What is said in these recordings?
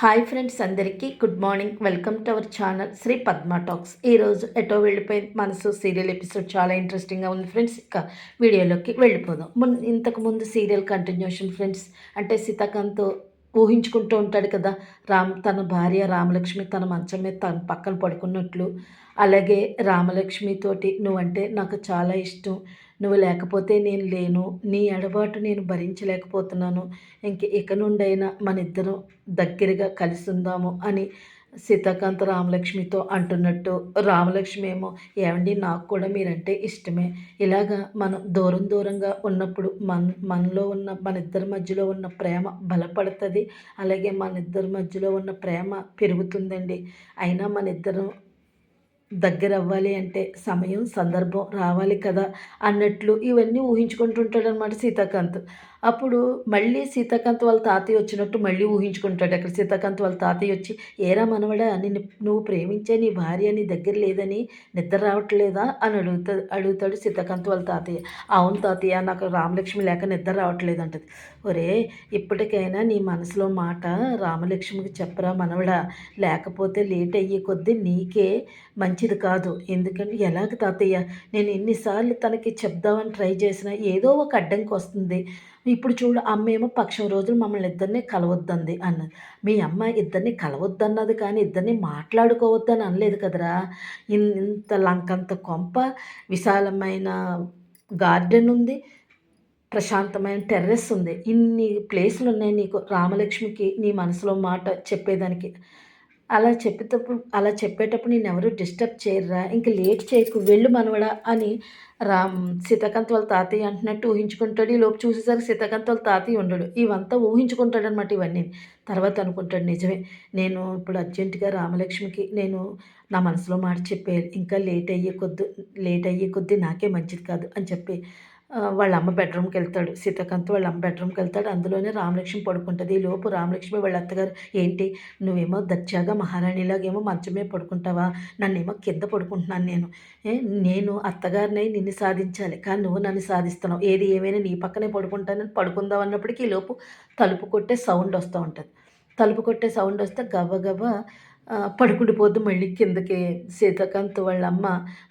Hi friends అందరికీ good morning. Welcome to our channel Sri Padma talks. ఈరోజు ఎటో వెళ్ళిపోయింది? మనసు సీరియల్ ఎపిసోడ్ చాలా ఇంట్రెస్టింగ్గా ఉంది ఫ్రెండ్స్. ఇక వీడియోలోకి వెళ్ళిపోదాం. ముందు ఇంతకు ముందు సీరియల్ కంటిన్యూషన్ ఫ్రెండ్స్. అంటే సీతాకాంత్ ఊహించుకుంటూ ఉంటాడు కదా రామ్ తన భార్య రామలక్ష్మి తన మంచం మీద తన పక్కన పడుకున్నట్లు. అలాగే రామలక్ష్మితోటి నువ్వంటే నాకు చాలా ఇష్టం. నువ్వు లేకపోతే నేను లేను నీ ఎడబాటు నేను భరించలేకపోతున్నాను ఇంక ఇక నుండైనా మన ఇద్దరం దగ్గరగా కలిసి ఉందాము అని సీతాకాంత రామలక్ష్మితో అంటున్నట్టు రామలక్ష్మి ఏమో ఏమండి నాకు కూడా మీరంటే ఇష్టమే. ఇలాగా మనం దూరం దూరంగా ఉన్నప్పుడు మన మనలో ఉన్న మన ఇద్దరి మధ్యలో ఉన్న ప్రేమ బలపడుతుంది అలాగే మన ఇద్దరి మధ్యలో ఉన్న ప్రేమ పెరుగుతుందండి. అయినా మన ఇద్దరం దగ్గర అవ్వాలి అంటే సమయం సందర్భం రావాలి కదా అన్నట్లు ఇవన్నీ ఊహించుకుంటుంటాడనమాట సీతాకాంత్. అప్పుడు మళ్ళీ సీతాకాంత్ వాళ్ళ తాతయ్య వచ్చినట్టు మళ్ళీ ఊహించుకుంటాడు. అక్కడ సీతాకాంత్ వాళ్ళ తాతయ్య వచ్చి ఏరా మనవడా నిన్ను నువ్వు ప్రేమించే నీ భార్య నీ దగ్గర లేదని నిద్ర రావట్లేదా? అని అడుగుతా అడుగుతాడు సీతాకాంత్ వాళ్ళ తాతయ్య. అవును తాతయ్య నాకు రామలక్ష్మి లేక నిద్ర రావట్లేదు అంటది ఒరే ఇప్పటికైనా నీ మనసులో మాట రామలక్ష్మికి చెప్పరా మనవడా? లేకపోతే లేట్ అయ్యే కొద్దీ నీకే మంచిది కాదు. ఎందుకంటే ఎలాగ తాతయ్య నేను ఎన్నిసార్లు తనకి చెప్దామని ట్రై చేసినా ఏదో ఒక అడ్డంకి వస్తుంది. ఇప్పుడు చూడు అమ్మేమో పక్షం రోజులు మమ్మల్ని ఇద్దరిని కలవద్దంది అన్నది. మీ అమ్మ ఇద్దరిని కలవద్దన్నది కానీ ఇద్దరిని మాట్లాడుకోవద్దని అనలేదు కదరా. ఇంత లంకంత కొంప విశాలమైన గార్డెన్ ఉంది ప్రశాంతమైన టెర్రస్ ఉంది. ఇన్ని ప్లేసులు ఉన్నాయి నీకు రామలక్ష్మికి నీ మనసులో మాట చెప్పేదానికి. అలా చెప్పేటప్పుడు అలా చెప్పేటప్పుడు నేను ఎవరు డిస్టర్బ్ చేయరా ఇంక లేట్ చేయకు వెళ్ళు మనవడా అని రామ్ సీతాకాంత్ వాళ్ళ తాతయ్య అంటున్నట్టు ఊహించుకుంటాడు. ఈ లోపు చూసేసరికి సీతాకాంత్ వాళ్ళ తాతయ్య ఉండడు. ఇవంతా ఊహించుకుంటాడు అనమాట ఇవన్నీ. తర్వాత అనుకుంటాడు నిజమే. నేను ఇప్పుడు అర్జెంటుగా రామలక్ష్మికి నేను నా మనసులో మాట చెప్పేయాలి ఇంకా లేట్ అయ్యే కొద్ది లేట్ అయ్యే కొద్దీ నాకే మంచిది కాదు అని చెప్పి వాళ్ళ అమ్మ బెడ్రూమ్కి వెళ్తాడు సీతాకాంత్ వాళ్ళ అమ్మ బెడ్రూమ్కి వెళ్తాడు అందులోనే రామలక్ష్మి పడుకుంటుంది. ఈ లోపు రామలక్ష్మి వాళ్ళ అత్తగారు ఏంటి? నువ్వేమో దర్జాగా మహారాణిలాగేమో మంచమే పడుకుంటావా? నన్నేమో కింద పడుకుంటున్నాను నేను. నేను అత్తగారిని నిన్ను సాధించాలి. కానీ నువ్వు నన్ను సాధిస్తున్నావు. ఏది ఏమైనా నీ పక్కనే పడుకుంటానని పడుకుందాం అన్నప్పటికీ ఈ లోపు తలుపు కొట్టే సౌండ్ వస్తూ ఉంటుంది. తలుపు కొట్టే సౌండ్ వస్తే గబగబా పడుకుండిపోద్దు మళ్ళీ కిందకి సీతాకాంత్ వాళ్ళ అమ్మ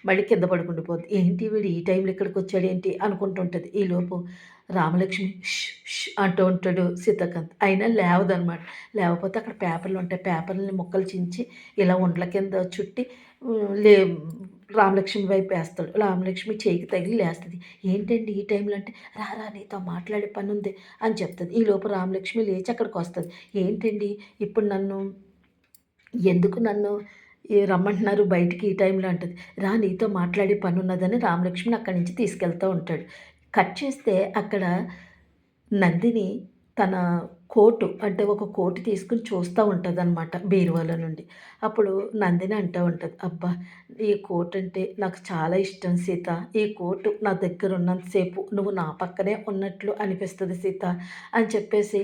మళ్ళీ కింద పడుకుండిపోద్ది ఏంటి వీడు ఈ టైంలో ఇక్కడికి వచ్చాడు ఏంటి అనుకుంటుంటుంది. ఈలోపు రామలక్ష్మి ష్ అంటూ ఉంటాడు సీతాకాంత్. అయినా లేవదనమాట. లేకపోతే అక్కడ పేపర్లు ఉంటాయి. పేపర్లని ముక్కలు చించి ఇలా ఉండ్ల కింద చుట్టి లే రామలక్ష్మి వైపు వేస్తాడు. రామలక్ష్మి చేయికి తగిలి లేస్తుంది. ఏంటండి ఈ టైంలో అంటే రారా నీతో మాట్లాడే పని ఉంది అని చెప్తుంది. ఈలోపు రామలక్ష్మి లేచి అక్కడికి వస్తుంది. ఏంటండి ఇప్పుడు నన్ను ఎందుకు నన్ను రమ్మంటున్నారు బయటికి ఈ టైంలో అంటుంది. రా నీతో మాట్లాడే పని ఉన్నదని రామలక్ష్మిని అక్కడి నుంచి తీసుకెళ్తూ ఉంటాడు. కట్ చేస్తే అక్కడ నందిని తన కోటు అంటే ఒక కోటు తీసుకుని చూస్తూ ఉంటుంది అనమాట బీరువాల నుండి. అప్పుడు నందిని అంటూ ఉంటుంది అబ్బా ఈ కోట్ అంటే నాకు చాలా ఇష్టం సీత. ఈ కోటు నా దగ్గర ఉన్నంతసేపు నువ్వు నా పక్కనే ఉన్నట్లు అనిపిస్తుంది సీత అని చెప్పేసి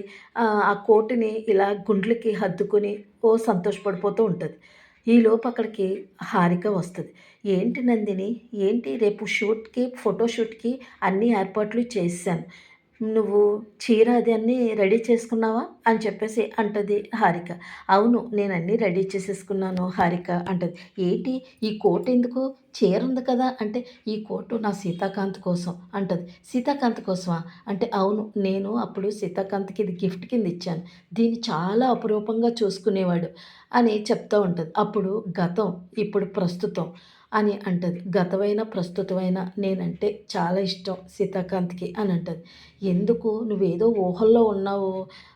ఆ కోటుని ఇలా గుండ్లకి హద్దుకొని ఓ సంతోషపడిపోతూ ఉంటుంది. ఈలోపు అక్కడికి హారిక వస్తుంది. ఏంటి నందిని ఏంటి రేపు షూట్కి ఫోటోషూట్కి అన్ని ఏర్పాట్లు చేశాను. నువ్వు చీర అది అన్నీ రెడీ చేసుకున్నావా? అని చెప్పేసి అంటది హారిక. అవును నేను అన్నీ రెడీ చేసేసుకున్నాను హారిక అంటది. ఏంటి? ఈ కోట్ ఎందుకు? చీర ఉంది కదా అంటే ఈ కోటు నా సీతాకాంత్ కోసం అంటది. సీతాకాంత్ కోసమా? అంటే అవును నేను అప్పుడు సీతాకాంత్కి ఇది గిఫ్ట్ కింద ఇచ్చాను. దీన్ని చాలా అపురూపంగా చూసుకునేవాడు. అని చెప్తూ ఉంటుంది. అప్పుడు గతం ఇప్పుడు ప్రస్తుతం అని అంటది. గతమైన ప్రస్తుతమైన నేనంటే చాలా ఇష్టం సీతాకాంత్కి అని అంటది. ఎందుకు? నువ్వేదో ఊహల్లో ఉన్నావు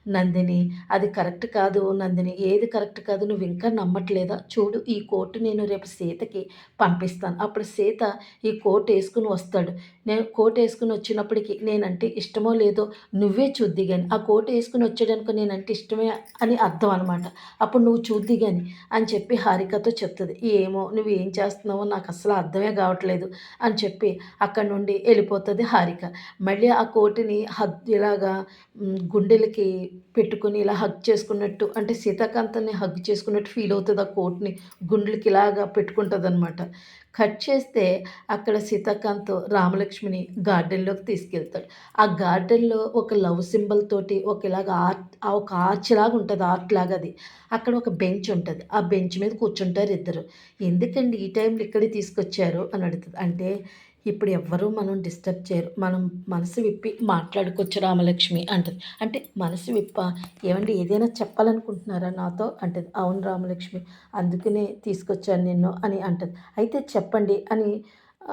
నందిని. అది కరెక్ట్ కాదు నందిని. ఏది కరెక్ట్ కాదు నువ్వు ఇంకా నమ్మట్లేదా? చూడు ఈ కోటు నేను రేపు సీతకి పంపిస్తాను. అప్పుడు సీత ఈ కోటు వేసుకుని వస్తాడు. నేను కోట్ వేసుకుని వచ్చినప్పటికీ నేనంటే ఇష్టమో లేదో నువ్వే చూద్ది కానీ ఆ కోట్ వేసుకుని వచ్చాడనుకో నేనంటే ఇష్టమే అని అర్థం అనమాట. అప్పుడు నువ్వు చూద్ది కానీ అని చెప్పి హారికతో చెప్తుంది. ఏమో నువ్వు ఏం చేస్తున్నావో నాకు అసలు అర్థమే కావట్లేదు అని చెప్పి అక్కడ నుండి వెళ్ళిపోతుంది హారిక. మళ్ళీ ఆ కోటిని హగ్ ఇలాగా గుండెలకి పెట్టుకుని ఇలా హగ్ చేసుకున్నట్టు అంటే సీతాకాంతాన్ని హగ్ చేసుకున్నట్టు ఫీల్ అవుతుంది ఆ కోట్ని గుండెలకి ఇలాగా పెట్టుకుంటుంది అనమాట కట్ చేస్తే అక్కడ సీతాకాంత్ రామలక్ష్మిని గార్డెన్లోకి తీసుకెళ్తాడు. ఆ గార్డెన్లో ఒక లవ్ సింబల్ తోటి ఒక ఇలాగ ఆర్ట్ ఒక ఆర్చ్ లాగా ఉంటుంది ఆర్ట్ లాగా అది. అక్కడ ఒక బెంచ్ ఉంటుంది. ఆ బెంచ్ మీద కూర్చుంటారు ఇద్దరు. ఎందుకండి ఈ టైంలో ఇక్కడికి తీసుకొచ్చారు అని అడుగుతుంది. అంటే ఇప్పుడు ఎవ్వరూ మనం డిస్టర్బ్ చేయరు. మనం మనసు విప్పి మాట్లాడుకోవచ్చు రామలక్ష్మి అంటది. అంటే మనసు విప్ప ఏమండి ఏదైనా చెప్పాలనుకుంటున్నారా నాతో? అంటది. అవును రామలక్ష్మి అందుకనే తీసుకొచ్చాను నిన్ను అని అంటది. అయితే చెప్పండి అని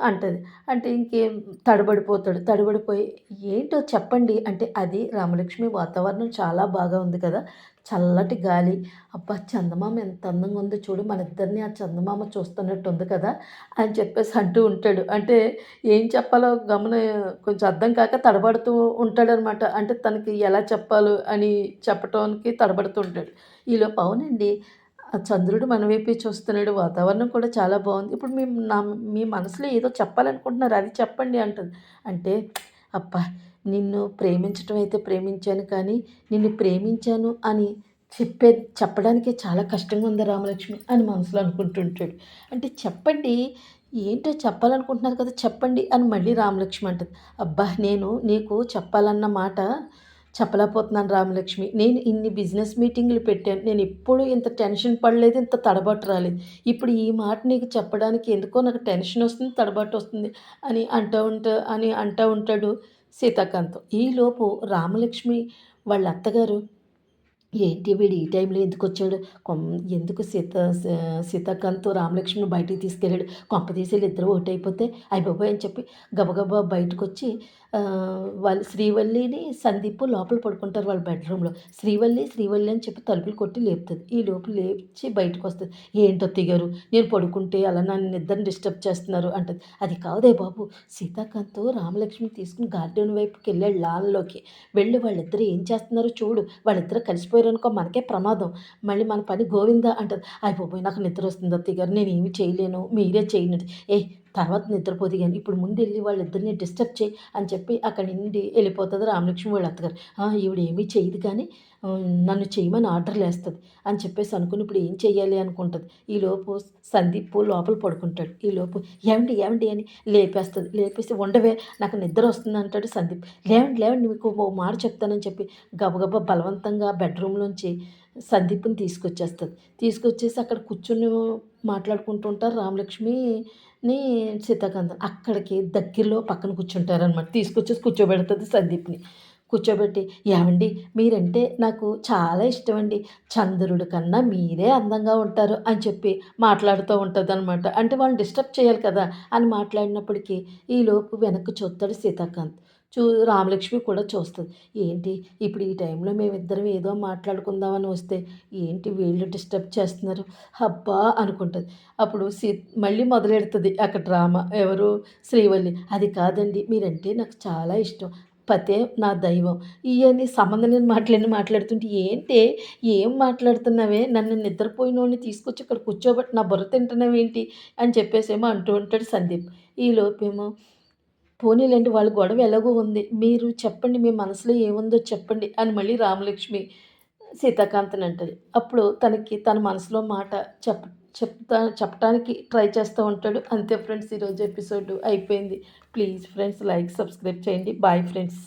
అంటది. అంటే ఇంకేం తడబడిపోతాడు. తడబడిపోయి ఏంటో చెప్పండి. అంటే అది రామలక్ష్మి వాతావరణం చాలా బాగా ఉంది కదా. చల్లటి గాలి. అబ్బా చందమామ ఎంత అందంగా ఉందో చూడు. మన ఇద్దరిని ఆ చందమామ చూస్తున్నట్టు ఉంది కదా అని చెప్పేసి అంటూ ఉంటాడు. అంటే ఏం చెప్పాలో గమన కొంచెం అర్థం కాక తడబడుతూ ఉంటాడనమాట. అంటే తనకి ఎలా చెప్పాలో అని చెప్పటానికి తడబడుతూ ఉంటాడు. ఈలోపు అవునండి ఆ చంద్రుడు మన వైపే చూస్తున్నాడు. వాతావరణం కూడా చాలా బాగుంది. ఇప్పుడు మీ నా మీ మనసులో ఏదో చెప్పాలనుకుంటున్నారు. అది చెప్పండి అంటుంది. అంటే అబ్బా నిన్ను ప్రేమించటం అయితే ప్రేమించాను కానీ నిన్ను ప్రేమించాను అని చెప్పే చెప్పడానికే చాలా కష్టంగా ఉంది రామలక్ష్మి అని మనసులో అనుకుంటుంటాడు. అంటే చెప్పండి ఏంటో చెప్పాలనుకుంటున్నారు కదా చెప్పండి అని మళ్ళీ రామలక్ష్మి అంటుంది. అబ్బా నేను నీకు చెప్పాలన్న మాట చెప్పలేకపోతున్నాను రామలక్ష్మి. నేను ఇన్ని బిజినెస్ మీటింగ్లు పెట్టాను. నేను ఎప్పుడూ ఇంత టెన్షన్ పడలేదు ఇంత తడబాటు రాలేదు. ఇప్పుడు ఈ మాట నీకు చెప్పడానికి ఎందుకో నాకు టెన్షన్ వస్తుంది తడబాటు వస్తుంది అని అంటూ ఉంటా అని అంటూ ఉంటాడు సీతాకాంత్. ఈలోపు రామలక్ష్మి వాళ్ళ అత్తగారు ఏంటి వీడు ఈ టైంలో ఎందుకు వచ్చాడు కొం ఎందుకు సీత సీతాకాంత్ రామలక్ష్మిని బయటికి తీసుకెళ్ళాడు? కొంప ఇద్దరు ఒకటైపోతే అయిపోయి అని చెప్పి గబగబా బయటకు వచ్చి వాళ్ళు శ్రీవల్లిని సందీప్ లోపల పడుకుంటారు వాళ్ళ బెడ్రూమ్లో. శ్రీవల్లి శ్రీవల్లి అని చెప్పి తలుపులు కొట్టి లేపుతుంది. ఈ లోపల లేచి బయటకు వస్తుంది ఏంటో తిగారు? నేను పడుకుంటే అలా నన్ను నిద్రని డిస్టర్బ్ చేస్తున్నారు అంటది. అది కాదే బాబు. సీతాకాంత్ రామలక్ష్మి తీసుకుని గార్డెన్ వైపుకి వెళ్ళాడు లాన్లోకి. వెళ్ళి వాళ్ళిద్దరు ఏం చేస్తున్నారో చూడు. వాళ్ళిద్దరు కలిసిపోయి అనుకో మనకే ప్రమాదం. మళ్ళీ మన పని గోవింద అంటది. అయిపోయి నాకు నిద్ర వస్తుంది అత్తయ్య నేను ఏమి చేయలేను మీరే చేయండి. ఏ తర్వాత నిద్రపోతే కానీ ఇప్పుడు ముందు వెళ్ళి వాళ్ళిద్దరిని డిస్టర్బ్ చేయి అని చెప్పి అక్కడి నుండి వెళ్ళిపోతుంది రామలక్ష్మి వాళ్ళ అత్తగారు. ఈవిడ ఏమీ చేయదు కానీ నన్ను చేయమని ఆర్డర్లు వేస్తుంది అని చెప్పేసి అనుకుని ఇప్పుడు ఏం చేయాలి అనుకుంటుంది. ఈలోపు సందీప్ లోపల పడుకుంటాడు. ఈలోపు ఏమండి ఏమండి అని లేపేస్తుంది. లేపేసి ఉండవే నాకు నిద్ర వస్తుంది అంటాడు సందీప్. లేవండి లేవండి మీకు ఓ మాట చెప్తానని చెప్పి గబగబా బలవంతంగా బెడ్రూమ్లోంచి సందీప్ని తీసుకొచ్చేస్తుంది. తీసుకొచ్చేసి అక్కడ కూర్చుని మాట్లాడుకుంటుంటారు రామలక్ష్మి. నీ సీతాకాంతం అక్కడికి దగ్గరలో పక్కన కూర్చుంటారనమాట తీసుకొచ్చేసి కూర్చోబెడుతుంది సందీప్ని. కూర్చోబెట్టి ఏమండి మీరంటే నాకు చాలా ఇష్టం అండి చంద్రుడి కన్నా మీరే అందంగా ఉంటారు అని చెప్పి మాట్లాడుతూ ఉంటుంది అనమాట అంటే వాళ్ళు డిస్టర్బ్ చేయాలి కదా అని మాట్లాడినప్పటికీ ఈలోపు వెనక్కి చూస్తాడు సీతాకాంత్. చూ రామలక్ష్మి కూడా చూస్తుంది. ఏంటి? ఇప్పుడు ఈ టైంలో మేమిద్దరం ఏదో మాట్లాడుకుందామని వస్తే ఏంటి వీళ్ళు డిస్టర్బ్ చేస్తున్నారు? హబ్బా! అనుకుంటుంది. అప్పుడు సీ మళ్ళీ మొదలెడుతుంది అక్కడ డ్రామా ఎవరు? శ్రీవల్లి. అది కాదండి. మీరంటే నాకు చాలా ఇష్టం. పతే నా దైవం. ఇవన్నీ సంబంధం లేని మాటలన్నీ మాట్లాడుతుంటే ఏంటి? ఏం మాట్లాడుతున్నావే? నన్ను నిద్రపోయినోడిని తీసుకొచ్చి ఇక్కడ కూర్చోబెట్టి నా బుర్ర తింటున్నావేంటి? అని చెప్పేసేమో అంటూ ఉంటాడు సందీప్. ఈ లోపేమో పోనీలేండి వాళ్ళ గొడవ ఎలాగో ఉంది. మీరు చెప్పండి మీ మనసులో ఏముందో చెప్పండి అని మళ్ళీ రామలక్ష్మి సీతాకాంతని అంటది. అప్పుడు తనకి తన మనసులో మాట చెప్ చెప్తా చెప్పడానికి ట్రై చేస్తూ ఉంటాడు. అంతే ఫ్రెండ్స్ ఈరోజు ఎపిసోడ్ అయిపోయింది. ప్లీజ్ ఫ్రెండ్స్ లైక్ సబ్స్క్రైబ్ చేయండి. Bye friends.